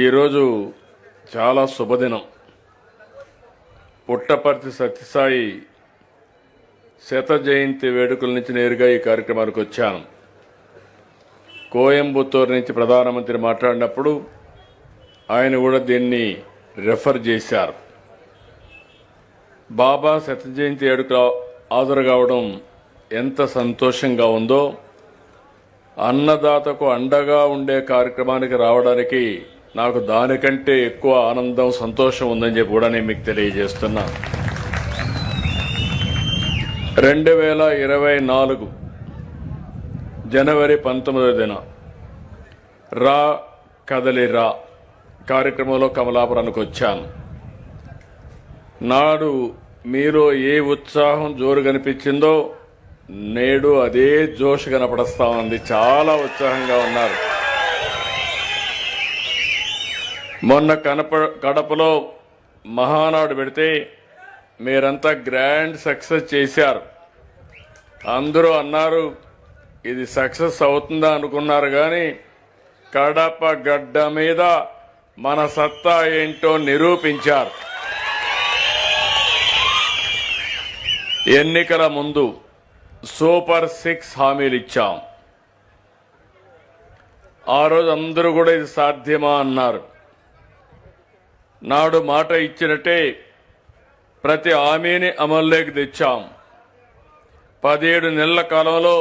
ఈరోజు చాలా శుభదినం. పుట్టపర్తి సత్యసాయి శత జయంతి వేడుకల నుంచి నేరుగా ఈ కార్యక్రమానికి వచ్చాను. కోయంబత్తూరు నుంచి ప్రధానమంత్రి మాట్లాడినప్పుడు ఆయన కూడా దీన్ని రెఫర్ చేశారు. బాబా శత జయంతి వేడుక హాజరు కావడం ఎంత సంతోషంగా ఉందో అన్నదాతకు అండగా ఉండే కార్యక్రమానికి రావడానికి నాకు దానికంటే ఎక్కువ ఆనందం సంతోషం ఉందని చెప్పి కూడా నేను మీకు తెలియజేస్తున్నా. రెండు వేల ఇరవై నాలుగు జనవరి పంతొమ్మిదో దిన రా కదలి రా కార్యక్రమంలో కమలాపురానికి వచ్చాను. నాడు మీలో ఏ ఉత్సాహం జోరు కనిపించిందో నేడు అదే జోష్ కనపడస్తా ఉంది. చాలా ఉత్సాహంగా ఉన్నారు. మొన్న కనప కడపలో మహానాడు పెడితే మీరంతా గ్రాండ్ సక్సెస్ చేశారు. అందరూ అన్నారు ఇది సక్సెస్ అవుతుందా అనుకున్నారు కానీ కడప గడ్డ మీద మన సత్తా ఏంటో నిరూపించారు. ఎన్నికల ముందు సూపర్ సిక్స్ హామీలు ఇచ్చాం. ఆ రోజు అందరూ కూడా ఇది సాధ్యమా అన్నారు. నాడు మాట ఇచ్చినట్టే ప్రతి హామీని అమల్లోకి తెచ్చాం. పదిహేడు నెలల కాలంలో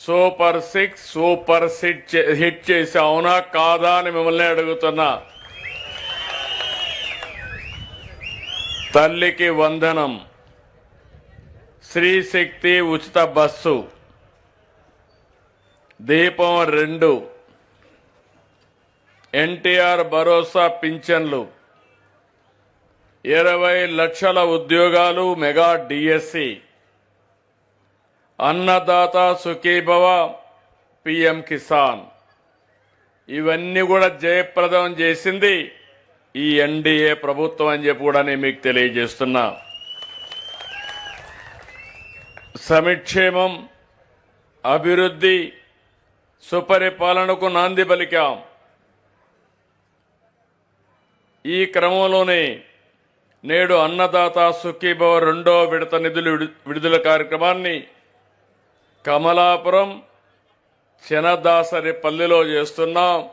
super six super SIT hit చేసి అవునా కాదా అని మిమ్మల్ని అడుగుతున్నా. తల్లికి వందనం శ్రీశక్తి ఉచిత బస్సు దీపం రెండు ఎన్టీఆర్ భరోసా పింఛన్లు. ఇరవై లక్షల ఉద్యోగాలు mega DSC. Annadata Sukhibhava PM Kisan. ఇవన్నీ కూడా జయప్రదం చేసింది ఈ ఎన్డీఏ ప్రభుత్వం అని చెప్పి కూడా నేను మీకు తెలియజేస్తున్నా. సమిక్షేమం అభివృద్ధి సుపరిపాలనకు నాంది పలికాం. ఈ క్రమంలోనే నేడు అన్నదాత సుఖీభవ రెండో విడత నిధులు విడుదల కార్యక్రమాన్ని కమలాపురం చినదాసరి పల్లెలో చేస్తున్నాం.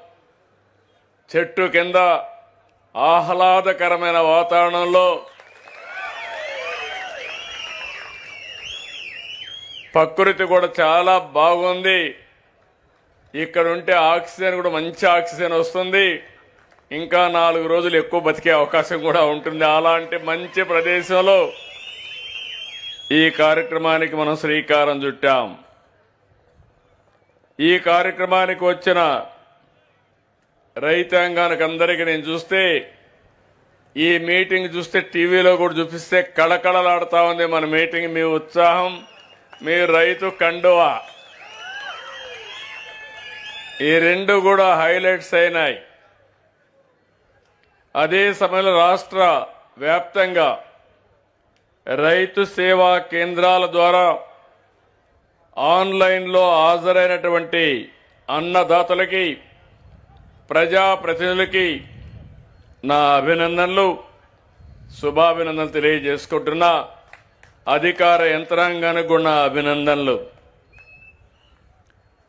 చెట్టు కింద ఆహ్లాదకరమైన వాతావరణంలో ప్రకృతి కూడా చాలా బాగుంది. ఇక్కడ ఉంటే ఆక్సిజన్ కూడా మంచి ఆక్సిజన్ వస్తుంది. ఇంకా నాలుగు రోజులు ఎక్కువ బతికే అవకాశం కూడా ఉంటుంది. అలాంటి మంచి ప్రదేశంలో ఈ కార్యక్రమానికి మనం శ్రీకారం చుట్టాం. ఈ కార్యక్రమానికి వచ్చిన రైతాంగానికి అందరికీ నేను చూస్తే ఈ మీటింగ్ చూస్తే టీవీలో కూడా చూపిస్తే కళకళలాడుతా ఉంది మన మీటింగ్. మీ ఉత్సాహం మీ రైతు కండువా. ఈ రెండు కూడా హైలైట్స్ అయినాయి. అదే సమయంలో రాష్ట్ర వ్యాప్తంగా రైతు సేవా కేంద్రాల ద్వారా ఆన్లైన్లో హాజరైనటువంటి అన్నదాతలకి ప్రజాప్రతినిధులకి నా అభినందనలు శుభాభినందనలు తెలియజేసుకుంటున్నా. అధికార యంత్రాంగానికి కూడా నా అభినందనలు.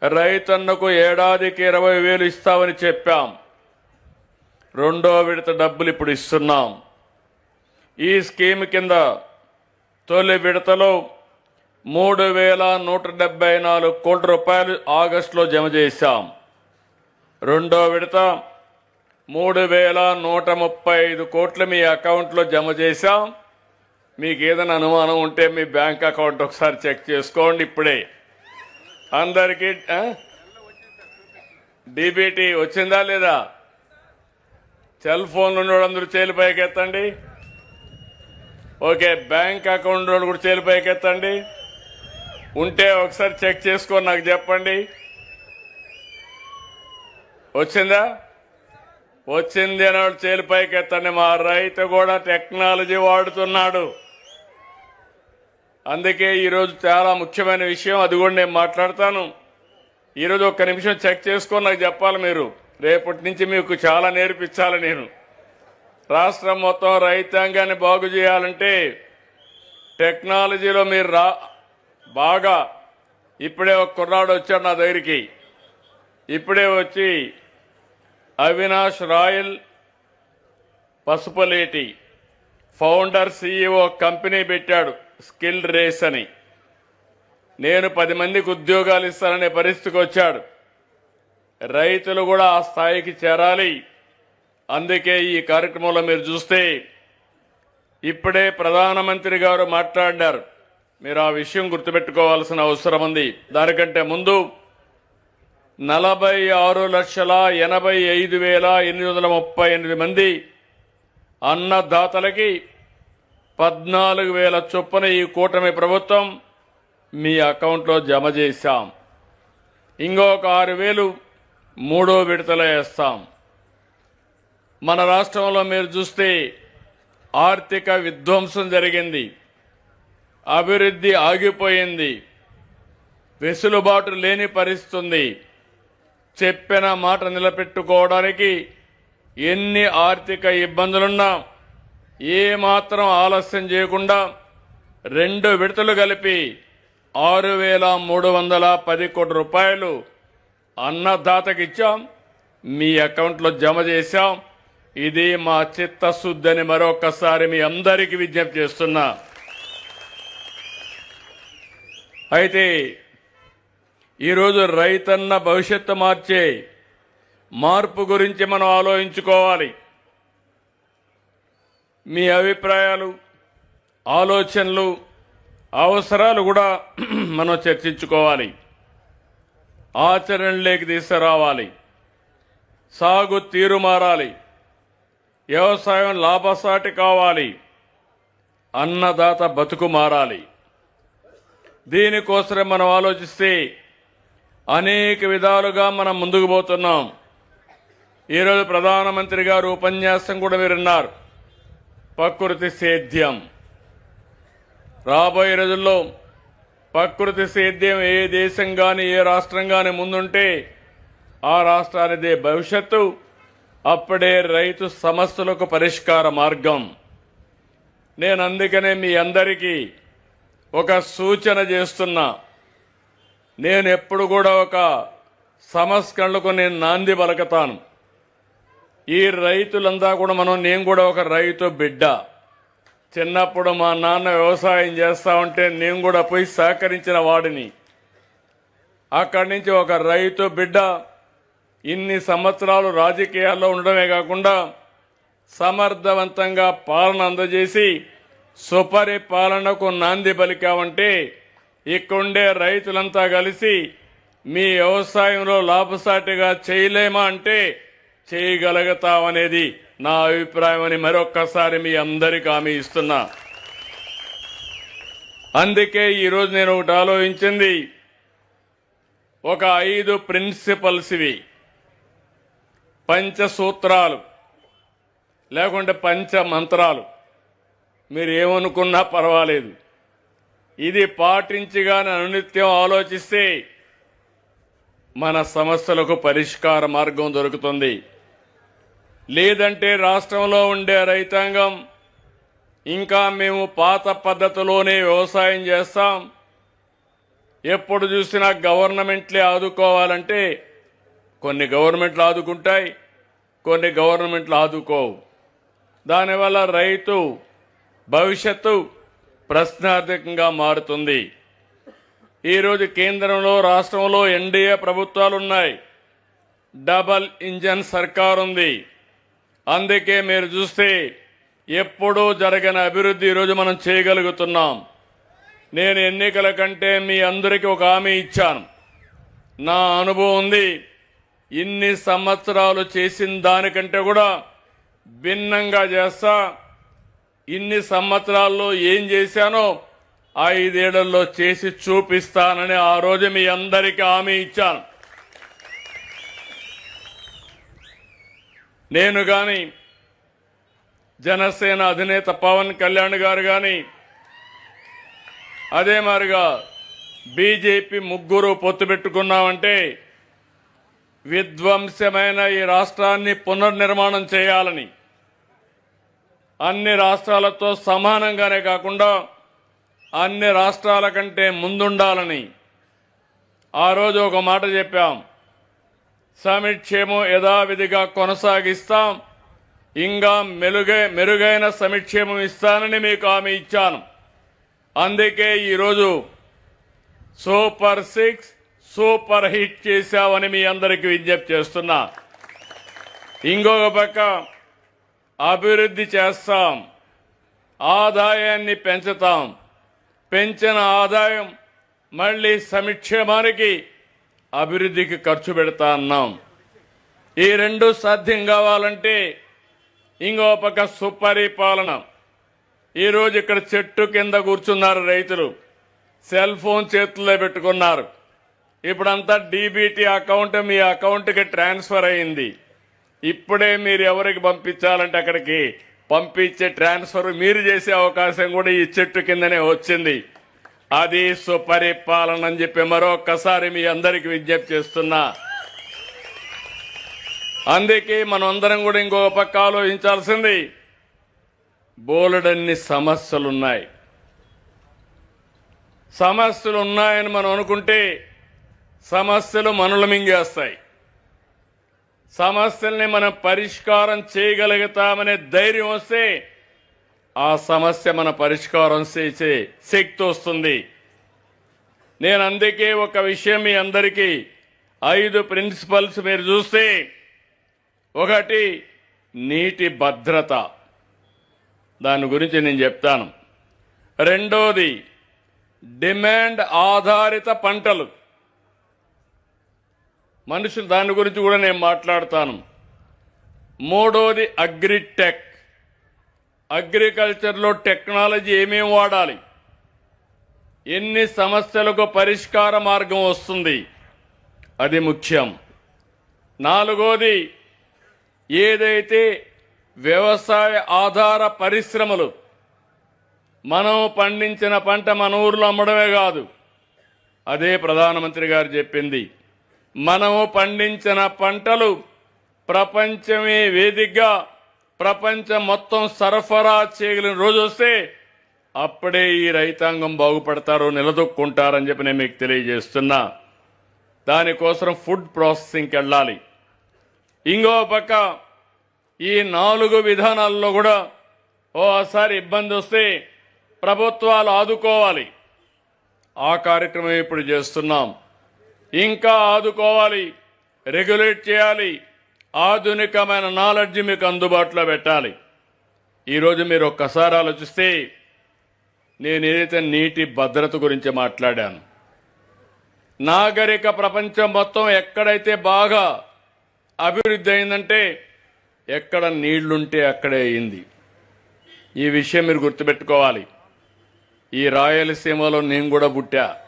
రైతన్నకు ఏడాదికి ఇరవై వేలు ఇస్తామని చెప్పాం. రెండో విడత డబ్బులు ఇప్పుడు ఇస్తున్నాం. ఈ స్కీమ్ కింద తొలి విడతలో మూడు వేల నూట డెబ్బై నాలుగు కోట్ల రూపాయలు ఆగస్టులో జమ చేశాం. రెండో విడత మూడు వేల నూట ముప్పై ఐదు కోట్లు మీ అకౌంట్లో జమ చేశాం. మీకు ఏదైనా అనుమానం ఉంటే మీ బ్యాంక్ అకౌంట్ ఒకసారి చెక్ చేసుకోండి ఇప్పుడే. అందరికీ డీబీటీ వచ్చిందా లేదా? సెల్ ఫోన్లు ఉన్నోళ్ళందరూ చేలు పైకి ఓకే బ్యాంక్ అకౌంట్ వాళ్ళు కూడా చేలు పైకెత్తండి. ఉంటే ఒకసారి చెక్ చేసుకొని నాకు చెప్పండి. వచ్చిందా? వచ్చింది అని వాళ్ళు చేలు పైకెత్తండి. మా రైతు కూడా టెక్నాలజీ వాడుతున్నాడు. అందుకే ఈరోజు చాలా ముఖ్యమైన విషయం అది కూడా నేను మాట్లాడతాను. ఈరోజు ఒక్క నిమిషం చెక్ చేసుకొని నాకు చెప్పాలి మీరు. రేపటి నుంచి మీకు చాలా నేర్పించాలి నేను. రాష్ట్రం మొత్తం రైతాంగాన్ని బాగు చేయాలంటే టెక్నాలజీలో మీరు రా బాగా ఇప్పుడే ఒక కుర్రాడు వచ్చాడు నా దగ్గరికి. ఇప్పుడే వచ్చి Avinash Royal Pasupuleti founder CEO company పెట్టాడు స్కిల్ రేస్ అని. నేను పది మందికి ఉద్యోగాలు ఇస్తాననే పరిస్థితికి వచ్చాడు. రైతులు కూడా ఆ స్థాయికి చేరాలి. అందుకే ఈ కార్యక్రమంలో మీరు చూస్తే ఇప్పుడే ప్రధానమంత్రి గారు మాట్లాడారు. మీరు ఆ విషయం గుర్తుపెట్టుకోవాల్సిన అవసరం ఉంది. దానికంటే ముందు నలభై ఆరు లక్షల ఎనభై ఐదు వేల ఎనిమిది వందల ముప్పై ఎనిమిది మంది అన్నదాతలకి పద్నాలుగు వేల చొప్పున ఈ కూటమి ప్రభుత్వం మీ అకౌంట్లో జమ చేశాం. ఇంకొక ఆరు వేలు మూడో విడతలో వేస్తాం. మన రాష్ట్రంలో మీరు చూస్తే ఆర్థిక విధ్వంసం జరిగింది. అభివృద్ధి ఆగిపోయింది. వెసులుబాటు లేని పరిస్థితుంది. చెప్పిన మాట నిలబెట్టుకోవడానికి ఎన్ని ఆర్థిక ఇబ్బందులున్నా ఏమాత్రం ఆలస్యం చేయకుండా రెండు విడతలు కలిపి ఆరు వేల మూడు వందల పది కోట్ల రూపాయలు అన్నదాతకి ఇచ్చాం మీ అకౌంట్లో జమ చేశాం. ఇది మా చిత్తశుద్ధి అని మరొకసారి మీ అందరికీ విజ్ఞప్తి చేస్తున్నా. అయితే ఈరోజు రైతన్న భవిష్యత్తు మార్చే మార్పు గురించి మనం ఆలోచించుకోవాలి. మీ అభిప్రాయాలు ఆలోచనలు అవసరాలు కూడా మనం చర్చించుకోవాలి. ఆచరణలోకి తీసుకురావాలి. సాగు తీరు మారాలి. వ్యవసాయం లాభసాటి కావాలి. అన్నదాత బతుకు మారాలి. దీనికోసమే మనం ఆలోచిస్తే అనేక విధాలుగా మనం ముందుకు పోతున్నాం. ఈరోజు ప్రధానమంత్రి గారు ఉపన్యాసం కూడా మీరు విన్నారు ప్రకృతి సేద్యం. రాబోయే రోజుల్లో ప్రకృతి సేద్యం ఏ దేశం కానీ ఏ రాష్ట్రం కానీ ముందుంటే ఆ రాష్ట్రానిదే భవిష్యత్తు. అప్పుడే రైతు సమస్యలకు పరిష్కార మార్గం. నేను అందుకనే మీ అందరికీ ఒక సూచన చేస్తున్నా. నేను ఎప్పుడు కూడా ఒక సంస్కరణలకు నేను నాంది పలకతాను. ఈ రైతులంతా కూడా మనం నేను కూడా ఒక రైతు బిడ్డ. చిన్నప్పుడు మా నాన్న వ్యవసాయం చేస్తా ఉంటే నేను కూడా పోయి సహకరించిన వాడిని. అక్కడి నుంచి ఒక రైతు బిడ్డ ఇన్ని సంవత్సరాలు రాజకీయాల్లో ఉండడమే కాకుండా సమర్థవంతంగా పాలన అందజేసి సుపరిపాలనకు నాంది పలికామంటే ఇక్కడుండే రైతులంతా కలిసి మీ వ్యవసాయంలో లాభసాటిగా చేయలేమా అంటే చేయగలుగుతామనేది. నా అభిప్రాయం అని మరొక్కసారి మీ అందరికీ హామీ ఇస్తున్నా. అందుకే ఈరోజు నేను ఒకటి ఆలోచించింది. ఒక ఐదు ప్రిన్సిపల్స్ ఇవి. పంచసూత్రాలు లేకుంటే పంచ మంత్రాలు మీరు ఏమనుకున్నా పర్వాలేదు. ఇది పాటించిగానే అనునిత్యం ఆలోచిస్తే మన సమస్యలకు పరిష్కార మార్గం దొరుకుతుంది. లేదంటే రాష్ట్రంలో ఉండే రైతాంగం ఇంకా మేము పాత పద్ధతిలోనే వ్యవసాయం చేస్తాం. ఎప్పుడు చూసినా గవర్నమెంట్లే ఆదుకోవాలంటే కొన్ని గవర్నమెంట్లు ఆదుకుంటాయి కొన్ని గవర్నమెంట్లు ఆదుకోవు. దానివల్ల రైతు భవిష్యత్తు ప్రశ్నార్థకంగా మారుతుంది. ఈరోజు కేంద్రంలో రాష్ట్రంలో ఎన్డీఏ ప్రభుత్వాలు ఉన్నాయి డబల్ ఇంజన్ సర్కారు ఉంది అందుకే మీరు చూస్తే ఎప్పుడూ జరగని అభివృద్ధి ఈరోజు మనం చేయగలుగుతున్నాం. నేను ఎన్నికల కంటే మీ అందరికీ ఒక హామీ ఇచ్చాను. నా అనుభవం ఉంది ఇన్ని సంవత్సరాలు చేసిన దానికంటే కూడా భిన్నంగా చేస్తా ఇన్ని సంవత్సరాల్లో ఏం చేశానో ఐదేళ్ళలో చేసి చూపిస్తానని ఆ రోజు మీ అందరికీ హామీ ఇచ్చాను. నేను కానీ జనసేన అధినేత పవన్ కళ్యాణ్ గారు కానీ అదే మారిగా బీజేపీ ముగ్గురు పొత్తు పెట్టుకున్నామంటే విధ్వంసమైన ఈ రాష్ట్రాన్ని పునర్నిర్మాణం చేయాలని అన్ని రాష్ట్రాలతో సమానంగానే కాకుండా అన్ని రాష్ట్రాల కంటే ముందుండాలని ఆ రోజు ఒక మాట చెప్పాం. సమిక్షేమం యథావిధిగా కొనసాగిస్తాం. ఇంకా మెరుగై మెరుగైన సమిక్షేమం ఇస్తానని మీకు హామీ ఇచ్చాను. అందుకే ఈరోజు సూపర్ సిక్స్ సూపర్ హిట్ చేశామని మీ అందరికీ విజ్ఞప్తి చేస్తున్నా. ఇంకొక పక్క అభివృద్ధి చేస్తాం. ఆదాయాన్ని పెంచుతాం. పెంచిన ఆదాయం మళ్ళీ సంక్షేమానికి అభివృద్ధికి ఖర్చు పెడతా అన్నాం. ఈ రెండు సాధ్యం కావాలంటే ఇంకో పక్క సుపరిపాలన. ఈరోజు ఇక్కడ చెట్టు కింద కూర్చున్నారు రైతులు. సెల్ ఫోన్ చేతుల్లో పెట్టుకున్నారు. ఇప్పుడంతా డీబీటీ అకౌంట్ మీ అకౌంట్కి ట్రాన్స్ఫర్ అయింది. ఇప్పుడే మీరు ఎవరికి పంపించాలంటే అక్కడికి పంపించే ట్రాన్స్ఫర్ మీరు చేసే అవకాశం కూడా ఈ చెట్టు కిందనే వచ్చింది. అది సుపరిపాలన అని చెప్పి మరొక్కసారి మీ అందరికి విజ్ఞప్తి చేస్తున్నా. అందుకే మనం అందరం కూడా ఇంకో పక్క ఆలోచించాల్సింది. బోలెడన్ని సమస్యలున్నాయి. సమస్యలు ఉన్నాయని మనం అనుకుంటే సమస్యలు మనలు మింగేస్తాయి. సమస్యల్ని మనం పరిష్కారం చేయగలుగుతామనే ధైర్యం వస్తే ఆ సమస్య మన పరిష్కారం చేసే శక్తి వస్తుంది. నేను అందుకే ఒక విషయం మీ అందరికీ ఐదు ప్రిన్సిపల్స్ మీరు చూస్తే ఒకటి నీటి భద్రత. దాని గురించి నేను చెప్తాను. రెండోది డిమాండ్ ఆధారిత పంటలు. మనుషులు దాని గురించి కూడా నేను మాట్లాడతాను. మూడోది అగ్రిటెక్. అగ్రికల్చర్లో టెక్నాలజీ ఏమేమి వాడాలి? ఎన్ని సమస్యలకు పరిష్కార మార్గం వస్తుంది? అది ముఖ్యం. నాలుగోది ఏదైతే వ్యవసాయ ఆధార పరిశ్రమలు మనం పండించిన పంట మన ఊర్లో అమ్మడమే కాదు. అదే ప్రధానమంత్రి గారు చెప్పింది. మనము పండించిన పంటలు ప్రపంచమే వేదికగా ప్రపంచం మొత్తం సరఫరా చేయగలిగిన రోజు వస్తే అప్పుడే ఈ రైతాంగం బాగుపడతారు నిలదొక్కుంటారని చెప్పి నేను మీకు తెలియజేస్తున్నా. దానికోసం ఫుడ్ ప్రాసెసింగ్కి వెళ్ళాలి. ఇంకో పక్క ఈ నాలుగు విధానాల్లో కూడా ఓసారి ఇబ్బంది వస్తే ప్రభుత్వాలు ఆదుకోవాలి. ఆ కార్యక్రమం ఇప్పుడు చేస్తున్నాం. ఇంకా ఆదుకోవాలి. రెగ్యులేట్ చేయాలి. ఆధునికమైన నాలెడ్జ్ మీకు అందుబాటులో పెట్టాలి. ఈరోజు మీరు ఒక్కసారి ఆలోచిస్తే నేను ఏదైతే నీటి భద్రత గురించి మాట్లాడాను నాగరిక ప్రపంచం మొత్తం ఎక్కడైతే బాగా అభివృద్ధి అయిందంటే ఎక్కడ నీళ్ళుంటే అక్కడే అయింది. ఈ విషయం మీరు గుర్తుపెట్టుకోవాలి. ఈ రాయలసీమలో నేను కూడా పుట్టా.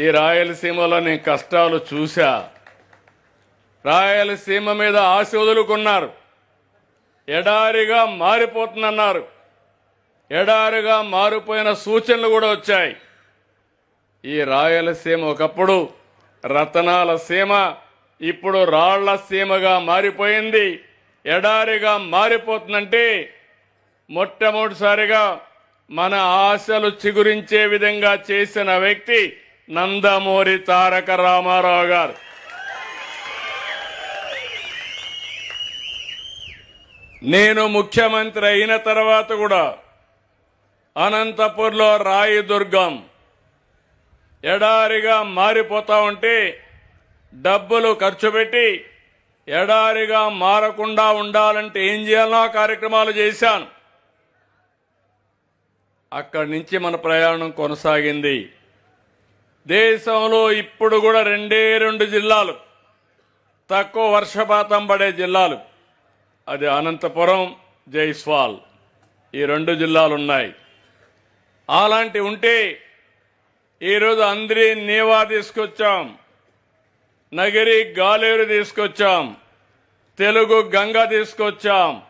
ఈ రాయలసీమలో నేను కష్టాలు చూశా. రాయలసీమ మీద ఆశ వదులుకున్నారు. ఎడారిగా మారిపోతుందన్నారు. ఎడారిగా మారిపోయిన సూచనలు కూడా వచ్చాయి. ఈ రాయలసీమ ఒకప్పుడు రతనాల సీమ ఇప్పుడు రాళ్ళ సీమగా మారిపోయింది. ఎడారిగా మారిపోతుందంటే మొట్టమొదటిసారిగా మన ఆశలు చిగురించే విధంగా చేసిన వ్యక్తి నందమూరి తారక రామారావు గారు. నేను ముఖ్యమంత్రి అయిన తర్వాత కూడా అనంతపూర్లో రాయదుర్గం ఎడారిగా మారిపోతా ఉంటే డబ్బులు ఖర్చు పెట్టి ఎడారిగా మారకుండా ఉండాలంటే ఏం చేయాలనో కార్యక్రమాలు చేశాను. అక్కడి నుంచి మన ప్రయాణం కొనసాగింది. దేశంలో ఇప్పుడు కూడా రెండే రెండు జిల్లాలు. తక్కువ వర్షపాతం పడే జిల్లాలు. అది అనంతపురం జైస్వాల్. ఈ రెండు జిల్లాలు ఉన్నాయి అలాంటి ఉంటే ఈరోజు అందరి నీవా తీసుకొచ్చాం. నగిరి గాలేరు తీసుకొచ్చాం. తెలుగు గంగ తీసుకొచ్చాం.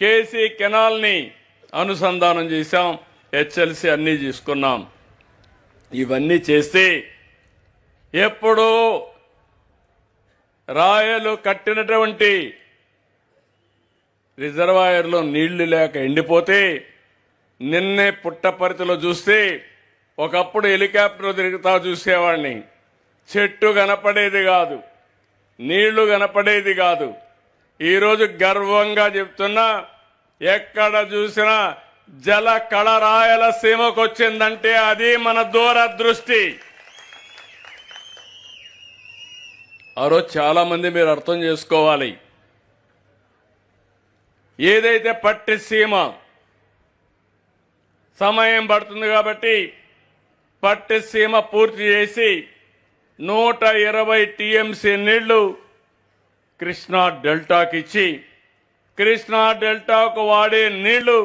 కేసీ కెనాల్ని అనుసంధానం చేశాం. హెచ్ఎల్సి అన్నీ తీసుకున్నాం. ఇవన్నీ చేస్తే ఎప్పుడూ రాయలు కట్టినటువంటి రిజర్వాయర్లో నీళ్ళు లేక ఎండిపోతే నిన్నే పుట్టపరితిలో చూస్తే ఒకప్పుడు హెలికాప్టర్ తిరుగుతా చూసేవాడిని చెట్టు కనపడేది కాదు నీళ్ళు కనపడేది కాదు. ఈరోజు గర్వంగా చెప్తున్నా ఎక్కడ చూసినా జల కళ రాయలసీమకు వచ్చిందంటే అది మన దూరదృష్టి. ఆ రోజు చాలామంది మీరు అర్థం చేసుకోవాలి. ఏదైతే పట్టిసీమ సమయం పడుతుంది కాబట్టి పట్టిసీమ పూర్తి చేసి నూట ఇరవై టీఎంసీ నీళ్ళు కృష్ణా డెల్టాకి ఇచ్చి కృష్ణా డెల్టాకు వాడే నీళ్ళు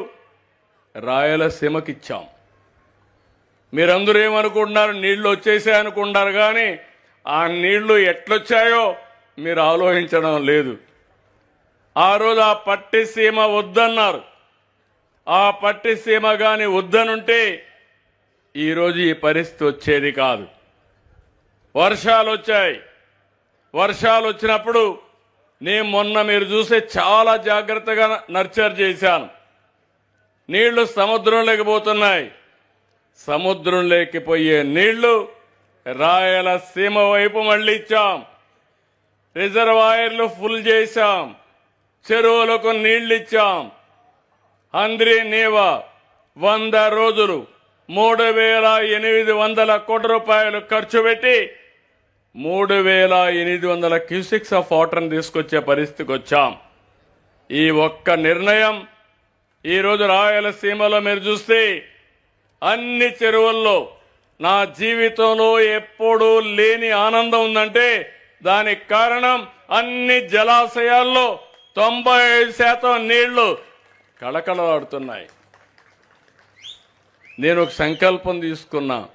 రాయలసీమకి ఇచ్చాం మీరందరూ ఏమనుకుంటున్నారు? నీళ్ళు వచ్చేసాయి అనుకుంటారు కానీ ఆ నీళ్ళు ఎట్లొచ్చాయో మీరు ఆలోచించడం లేదు. ఆ రోజు ఆ పట్టిసీమ వద్దన్నారు. ఆ పట్టిసీమ కానీ వద్దనుంటే ఈరోజు ఈ పరిస్థితి వచ్చేది కాదు. వర్షాలు వచ్చాయి. వర్షాలు వచ్చినప్పుడు నేను మొన్న మీరు చూసే చాలా జాగ్రత్తగా నర్చర్ చేశాను. నీళ్ళు సముద్రంలోకి పోతున్నాయి. సముద్రంలోకి పోయే నీళ్ళు రాయలసీమ వైపు మళ్ళించాం రిజర్వాయర్లు ఫుల్ చేశాం. చెరువులకు నీళ్ళు ఇచ్చాం అంద్రి నీవ వంద రోజులు మూడు వేల ఎనిమిది వందల కోట్ల రూపాయలు ఖర్చు పెట్టి మూడు వేల ఎనిమిది వందల క్యూసిక్స్ ఆఫ్ వాటర్ని తీసుకొచ్చే పరిస్థితికి వచ్చాం. ఈ ఒక్క నిర్ణయం ఈరోజు రాయలసీమలో మీరు చూస్తే అన్ని చెరువుల్లో నా జీవితంలో ఎప్పుడూ లేని ఆనందం ఉందంటే దానికి కారణం అన్ని జలాశయాల్లో తొంభై ఐదు శాతం నీళ్ళు కళకళలాడుతున్నాయి. నేను ఒక సంకల్పం తీసుకున్నా.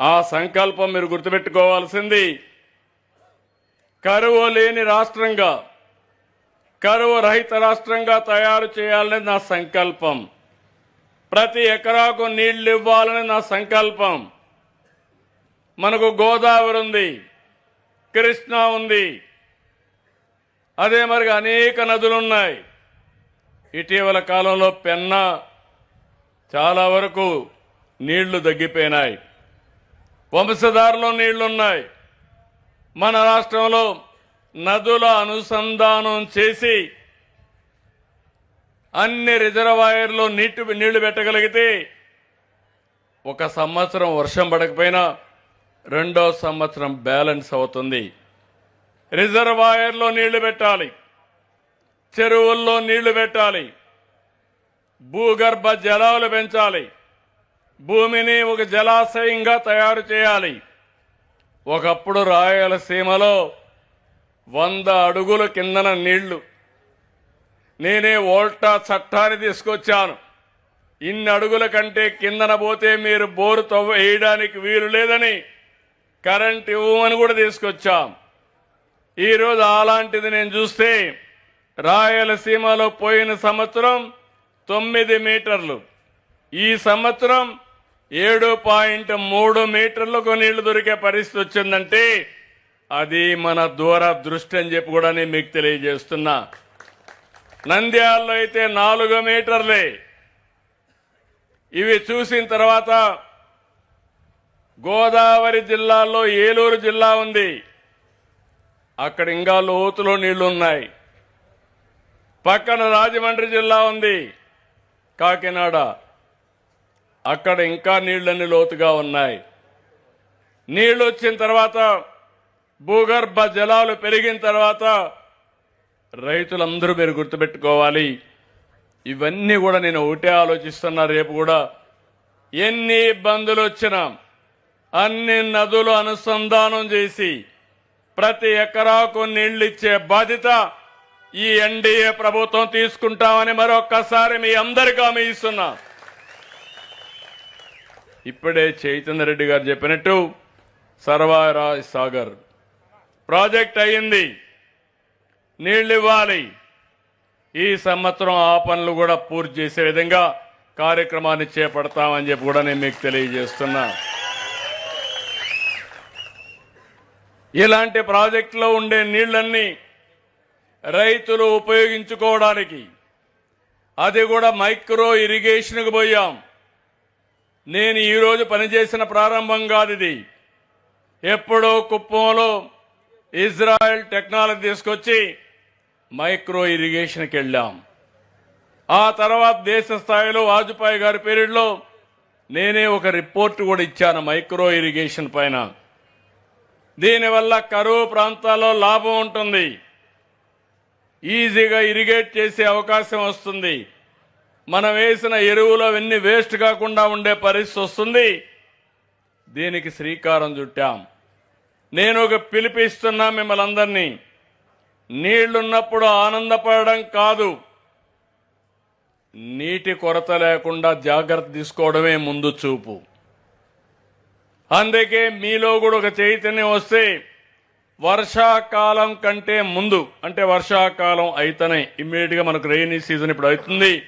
ఆ సంకల్పం మీరు గుర్తుపెట్టుకోవాల్సింది. కరువు లేని రాష్ట్రంగా కరువు రహిత రాష్ట్రంగా తయారు చేయాలని నా సంకల్పం. ప్రతి ఎకరాకు నీళ్ళు ఇవ్వాలని నా సంకల్పం. మనకు గోదావరి ఉంది కృష్ణా ఉంది అదే మరిగా అనేక నదులు ఉన్నాయి ఇటీవల కాలంలో పెన్న చాలా వరకు నీళ్ళు తగ్గిపోయినాయి. వంశధారలో నీళ్ళున్నాయి. మన రాష్ట్రంలో నదుల అనుసంధానం చేసి అన్ని రిజర్వాయర్లో నీటి నీళ్ళు పెట్టగలిగితే ఒక సంవత్సరం వర్షం పడకపోయినా రెండో సంవత్సరం బ్యాలెన్స్ అవుతుంది. రిజర్వాయర్లో నీళ్ళు పెట్టాలి. చెరువుల్లో నీళ్ళు పెట్టాలి. భూగర్భ జలాలు పెంచాలి. భూమిని ఒక జలాశయంగా తయారు చేయాలి. ఒకప్పుడు రాయలసీమలో వంద అడుగుల కిందన నీళ్ళు. నేనే ఓల్టా చట్టాన్ని తీసుకొచ్చాను. ఇన్ని అడుగుల కంటే కిందన పోతే మీరు బోరు తవ్వ వేయడానికి వీలు లేదని కరెంట్ ఇవ్వమని కూడా తీసుకొచ్చాం. ఈరోజు అలాంటిది నేను చూస్తే రాయలసీమలో పోయిన సంవత్సరం తొమ్మిది మీటర్లు. ఈ సంవత్సరం ఏడు పాయింట్ మూడు మీటర్లకు నీళ్ళు దొరికే పరిస్థితి వచ్చిందంటే అది మన దూరదృష్టి అని చెప్పి కూడా నేను మీకు తెలియజేస్తున్నా. నంద్యాలలో అయితే నాలుగు మీటర్లే. ఇవి చూసిన తర్వాత గోదావరి జిల్లాలో ఏలూరు జిల్లా ఉంది. అక్కడ ఇంకా లోతులో నీళ్ళున్నాయి. పక్కన రాజమండ్రి జిల్లా ఉంది కాకినాడ. అక్కడ ఇంకా నీళ్ళన్నీ లోతుగా ఉన్నాయి. నీళ్ళు వచ్చిన తర్వాత భూగర్భ జలాలు పెరిగిన తర్వాత రైతులందరూ మీరు గుర్తుపెట్టుకోవాలి. ఇవన్నీ కూడా నేను ఒకటే ఆలోచిస్తున్నా రేపు కూడా ఎన్ని ఇబ్బందులు వచ్చినా అన్ని నదులు అనుసంధానం చేసి ప్రతి ఎకరాకు నీళ్ళిచ్చే బాధ్యత ఈ ఎన్డీఏ ప్రభుత్వం తీసుకుంటామని మరొక్కసారి మీ అందరికీ హామీ ఇస్తున్నా. ఇప్పుడే చైతన్య రెడ్డి గారు చెప్పినట్టు సర్వారాజ్ సాగర్ ప్రాజెక్ట్ అయింది నీళ్ళు ఇవ్వాలి. ఈ సంవత్సరం ఆ పనులు కూడా పూర్తి చేసే విధంగా కార్యక్రమాన్ని చేపడతామని చెప్పి కూడా నేను మీకు తెలియజేస్తున్నా. ఇలాంటి ప్రాజెక్టులో ఉండే నీళ్ళన్నీ రైతులు ఉపయోగించుకోవడానికి. అది కూడా మైక్రో ఇరిగేషన్కు పోయాం. నేను ఈరోజు పనిచేసిన ప్రారంభం కాదు ఇది. ఎప్పుడో కుప్పంలో ఇజ్రాయెల్ టెక్నాలజీ తీసుకొచ్చి మైక్రో ఇరిగేషన్కి వెళ్ళాం. ఆ తర్వాత దేశ స్థాయిలో వాజ్పేయి గారి పీరియడ్లో నేనే ఒక రిపోర్ట్ కూడా ఇచ్చాను మైక్రో ఇరిగేషన్ పైన. దీనివల్ల కరువు ప్రాంతాల్లో లాభం ఉంటుంది. ఈజీగా ఇరిగేట్ చేసే అవకాశం వస్తుంది. మనం వేసిన ఎరువులు అవన్నీ వేస్ట్ కాకుండా ఉండే పరిస్థితి వస్తుంది. దీనికి శ్రీకారం చుట్టాం. నేను ఒక పిలిపిస్తున్నా మిమ్మల్ని అందరినీ. నీళ్ళున్నప్పుడు ఆనందపడడం కాదు. నీటి కొరత లేకుండా జాగ్రత్త తీసుకోవడమే ముందు చూపు. అందుకే మీలో కూడా ఒక చైతన్యం వస్తే వర్షాకాలం కంటే ముందు అంటే వర్షాకాలం అయితేనే ఇమ్మీడియట్గా మనకు రెయినీ సీజన్ ఇప్పుడు అవుతుంది.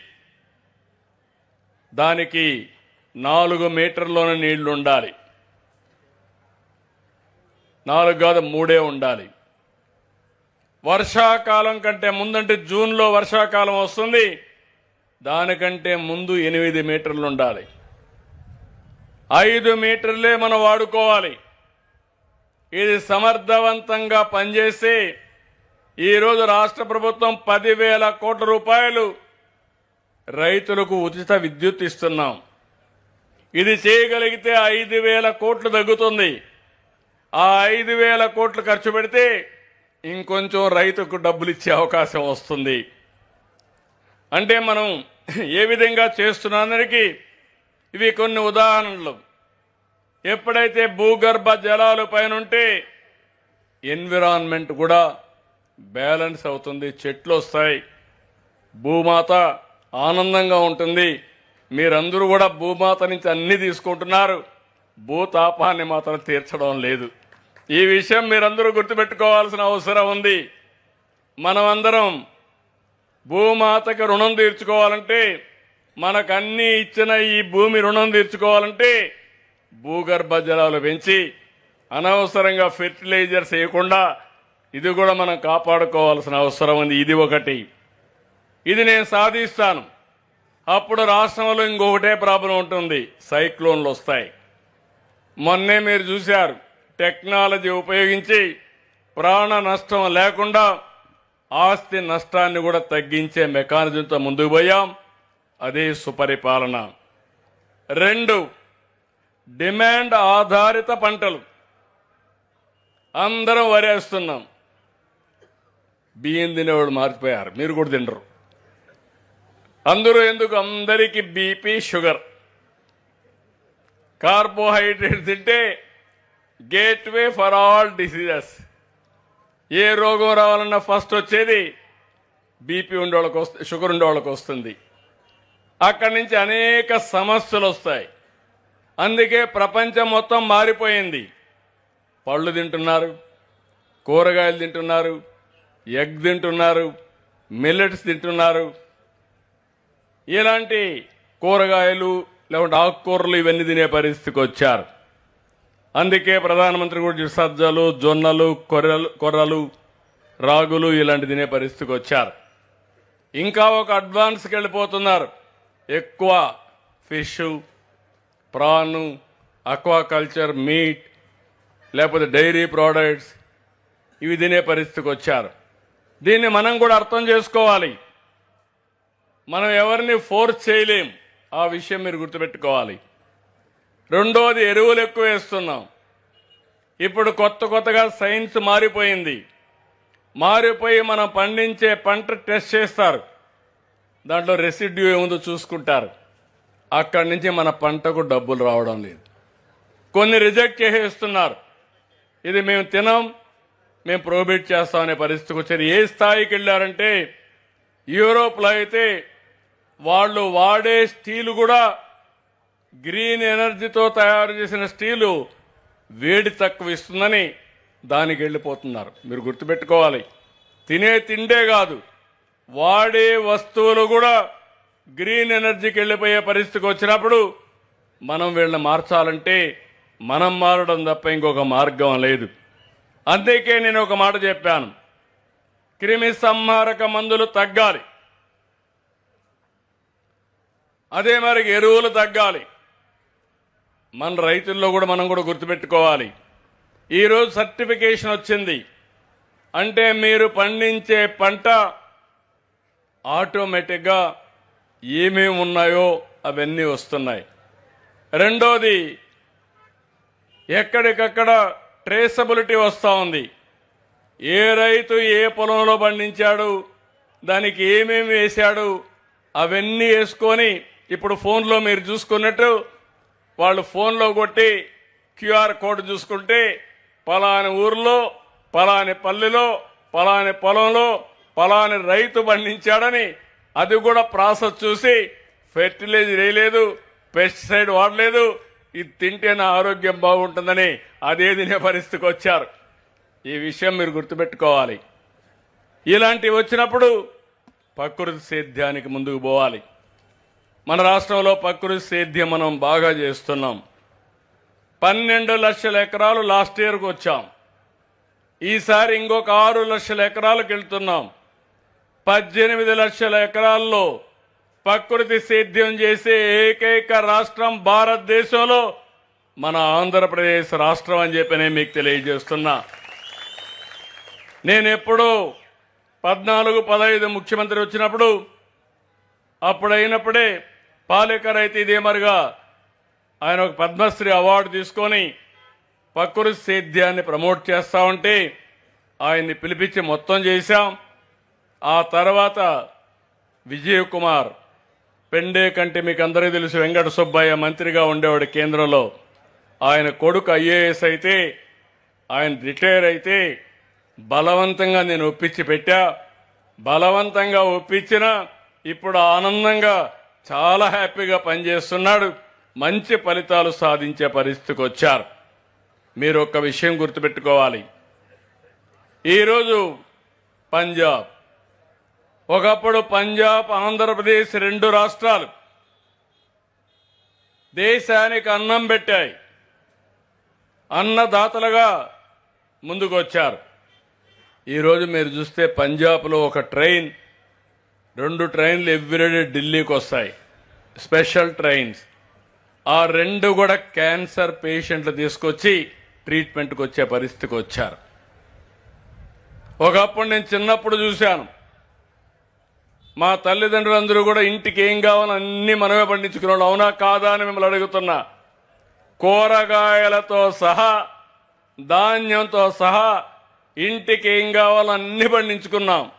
దానికి నాలుగు మీటర్లోనే నీళ్ళు ఉండాలి. నాలుగు కాదు మూడే ఉండాలి. వర్షాకాలం కంటే ముందంటే జూన్లో వర్షాకాలం వస్తుంది. దానికంటే ముందు ఎనిమిది మీటర్లు ఉండాలి. ఐదు మీటర్లే మనం వాడుకోవాలి. ఇది సమర్థవంతంగా పనిచేసి ఈరోజు రాష్ట్ర ప్రభుత్వం పదివేల కోట్ల రూపాయలు రైతులకు ఉచిత విద్యుత్ ఇస్తున్నాం. ఇది చేయగలిగితే ఐదు వేల కోట్లు తగ్గుతుంది. ఆ ఐదు వేల కోట్లు ఖర్చు పెడితే ఇంకొంచెం రైతుకు డబ్బులు ఇచ్చే అవకాశం వస్తుంది. అంటే మనం ఏ విధంగా చేస్తున్నందరికీ ఇవి కొన్ని ఉదాహరణలు. ఎప్పుడైతే భూగర్భ జలాలు పైన ఉంటే ఎన్విరాన్మెంట్ కూడా బ్యాలెన్స్ అవుతుంది చెట్లు వస్తాయి భూమాత ఆనందంగా ఉంటుంది. మీరందరూ కూడా భూమాత నుంచి అన్నీ తీసుకుంటున్నారు. భూతాపాన్ని మాత్రం తీర్చడం లేదు. ఈ విషయం మీరందరూ గుర్తుపెట్టుకోవాల్సిన అవసరం ఉంది. మనమందరం భూమాతకి రుణం తీర్చుకోవాలంటే మనకు ఇచ్చిన ఈ భూమి రుణం తీర్చుకోవాలంటే భూగర్భ జలాలు పెంచి అనవసరంగా ఫెర్టిలైజర్స్ వేయకుండా ఇది కూడా మనం కాపాడుకోవాల్సిన అవసరం ఉంది. ఇది ఒకటి. ఇది నేను సాధిస్తాను. అప్పుడు రాష్ట్రంలో ఇంకొకటే ప్రాబ్లం ఉంటుంది. సైక్లోన్లు వస్తాయి. మొన్నే మీరు చూశారు. టెక్నాలజీ ఉపయోగించి ప్రాణ నష్టం లేకుండా ఆస్తి నష్టాన్ని కూడా తగ్గించే మెకానిజంతో ముందుకు పోయాం. అదే సుపరిపాలన. రెండు డిమాండ్ ఆధారిత పంటలు. అందరం వరేస్తున్నాం. బియ్యం తినేవాళ్ళు మారిపోయారు. మీరు కూడా తినరు. అందరూ ఎందుకు? అందరికీ బీపీ షుగర్. కార్బోహైడ్రేట్ తింటే గేట్వే ఫర్ ఆల్ డిసీజెస్. ఏ రోగం రావాలన్నా ఫస్ట్ వచ్చేది బీపీ ఉండేవాళ్ళకి వస్తుంది షుగర్ ఉండేవాళ్ళకి వస్తుంది. అక్కడి నుంచి అనేక సమస్యలు వస్తాయి. అందుకే ప్రపంచం మొత్తం మారిపోయింది. పళ్ళు తింటున్నారు కూరగాయలు తింటున్నారు ఎగ్ తింటున్నారు మిల్లెట్స్ తింటున్నారు. ఇలాంటి కూరగాయలు లేకుంటే ఆకుకూరలు ఇవన్నీ తినే పరిస్థితికి వచ్చారు. అందుకే ప్రధానమంత్రి కూడా సజ్జలు జొన్నలు కొర్రలు కొర్రలు రాగులు ఇలాంటి తినే పరిస్థితికి వచ్చారు. ఇంకా ఒక అడ్వాన్స్కి వెళ్ళిపోతున్నారు. ఎక్కువ ఫిష్ ప్రాను అక్వాకల్చర్ మీట్ లేకపోతే డైరీ ప్రోడక్ట్స్ ఇవి తినే పరిస్థితికి వచ్చారు. దీన్ని మనం కూడా అర్థం చేసుకోవాలి. మనం ఎవరిని ఫోర్స్ చేయలేం. ఆ విషయం మీరు గుర్తుపెట్టుకోవాలి. రెండోది ఎరువులు ఎక్కువ వేస్తున్నాం. ఇప్పుడు కొత్త కొత్తగా సైన్స్ మారిపోయింది. మారిపోయి మనం పండించే పంట టెస్ట్ చేస్తారు. దాంట్లో రెసిడ్యూ ఏముందో చూసుకుంటారు. అక్కడి నుంచి మన పంటకు డబ్బులు రావడం లేదు. కొన్ని రిజెక్ట్ చేసేస్తున్నారు. ఇది మేము తినం మేము ప్రోబిట్ చేస్తామనే పరిస్థితికి వచ్చారు. ఏ స్థాయికి వెళ్ళారంటే యూరోప్లో అయితే వాళ్ళు వాడే స్టీల్ కూడా గ్రీన్ ఎనర్జీతో తయారు చేసిన స్టీలు వేడి తక్కువ ఇస్తుందని దానికి వెళ్ళిపోతున్నారు. మీరు గుర్తుపెట్టుకోవాలి. తినే తిండే కాదు. వాడే వస్తువులు కూడా గ్రీన్ ఎనర్జీకి వెళ్ళిపోయే పరిస్థితికి వచ్చినప్పుడు మనం వీళ్ళని మార్చాలంటే మనం మారడం తప్ప ఇంకొక మార్గం లేదు. అందుకే నేను ఒక మాట చెప్పాను. క్రిమి సంహారక మందులు తగ్గాలి. అదే మరి ఎరువులు తగ్గాలి. మన రైతుల్లో కూడా మనం కూడా గుర్తుపెట్టుకోవాలి. ఈరోజు సర్టిఫికేషన్ వచ్చింది. అంటే మీరు పండించే పంట ఆటోమేటిక్గా ఏమేమి ఉన్నాయో అవన్నీ వస్తున్నాయి. రెండోది ఎక్కడికక్కడ ట్రేసబిలిటీ వస్తూ ఉంది. ఏ రైతు ఏ పొలంలో పండించాడు దానికి ఏమేమి వేశాడు అవన్నీ వేసుకొని ఇప్పుడు ఫోన్లో మీరు చూసుకున్నట్టు వాళ్ళు ఫోన్లో కొట్టి క్యూఆర్ కోడ్ చూసుకుంటే పలాని ఊర్లో పలాని పల్లెలో పలాని పొలంలో పొలాన్ని రైతు పండించాడని అది కూడా ప్రాసెస్ చూసి ఫెర్టిలైజర్ వేయలేదు పెస్టిసైడ్ వాడలేదు ఇది తింటే నా ఆరోగ్యం బాగుంటుందని అదే తినే పరిస్థితికి వచ్చారు. ఈ విషయం మీరు గుర్తుపెట్టుకోవాలి. ఇలాంటివి వచ్చినప్పుడు ప్రకృతి సేద్యానికి ముందుకు పోవాలి. మన రాష్ట్రంలో ప్రకృతి సేద్యం మనం బాగా చేస్తున్నాం. పన్నెండు లక్షల ఎకరాలు లాస్ట్ ఇయర్కి వచ్చాం. ఈసారి ఇంకొక ఆరు లక్షల ఎకరాలకు వెళ్తున్నాం. పద్దెనిమిది లక్షల ఎకరాల్లో ప్రకృతి సేద్యం చేసే ఏకైక రాష్ట్రం భారతదేశంలో మన ఆంధ్రప్రదేశ్ రాష్ట్రం అని చెప్పి నేను మీకు తెలియజేస్తున్నా. నేను పద్నాలుగు పదహైదు ముఖ్యమంత్రి వచ్చినప్పుడు అప్పుడైనప్పుడే పాలేకర్ అయితే ఇదే ఆయన ఒక పద్మశ్రీ అవార్డు తీసుకొని ప్రకృతి సేద్యాన్ని ప్రమోట్ చేస్తా ఉంటే ఆయన్ని పిలిపించి మొత్తం చేశాం. ఆ తర్వాత విజయ్ కుమార్ పెండే కంటే మీకు అందరికీ తెలుసు వెంకట సుబ్బయ్య మంత్రిగా ఉండేవాడు కేంద్రంలో. ఆయన కొడుకు ఐఏఎస్ అయితే ఆయన రిటైర్ అయితే బలవంతంగా నేను ఒప్పించి పెట్టా. బలవంతంగా ఒప్పించిన ఇప్పుడు ఆనందంగా చాలా హ్యాపీగా పనిచేస్తున్నాడు. మంచి ఫలితాలు సాధించే పరిస్థితికి వచ్చారు. మీరు ఒక్క విషయం గుర్తుపెట్టుకోవాలి. ఈరోజు పంజాబ్ ఒకప్పుడు పంజాబ్ ఆంధ్రప్రదేశ్ రెండు రాష్ట్రాలు దేశానికి అన్నం పెట్టాయి. అన్నదాతలుగా ముందుకు వచ్చారు ఈరోజు మీరు చూస్తే పంజాబ్లో ఒక ట్రైన్ రెండు ట్రైన్లు ఎవ్రీడే ఢిల్లీకి వస్తాయి స్పెషల్ ట్రైన్స్. ఆ రెండు కూడా క్యాన్సర్ పేషెంట్లు తీసుకొచ్చి ట్రీట్మెంట్కి వచ్చే పరిస్థితికి వచ్చారు ఒకప్పుడు నేను చిన్నప్పుడు చూశాను. మా తల్లిదండ్రులందరూ కూడా ఇంటికి ఏం కావాలో అన్ని మనమే పండించుకున్నాడు అవునా కాదా అని మిమ్మల్ని అడుగుతున్నా. కూరగాయలతో సహా ధాన్యంతో సహా ఇంటికి ఏం కావాలో అన్ని పండించుకున్నాం.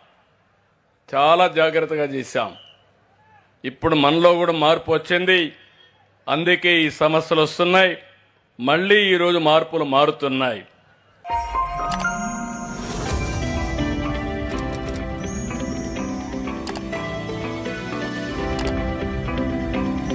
చాలా జాగ్రత్తగా చేశాం. ఇప్పుడు మనలో కూడా మార్పు వచ్చింది. అందుకే ఈ సమస్యలు వస్తున్నాయి. మళ్ళీ ఈరోజు మార్పులు మారుతున్నాయి.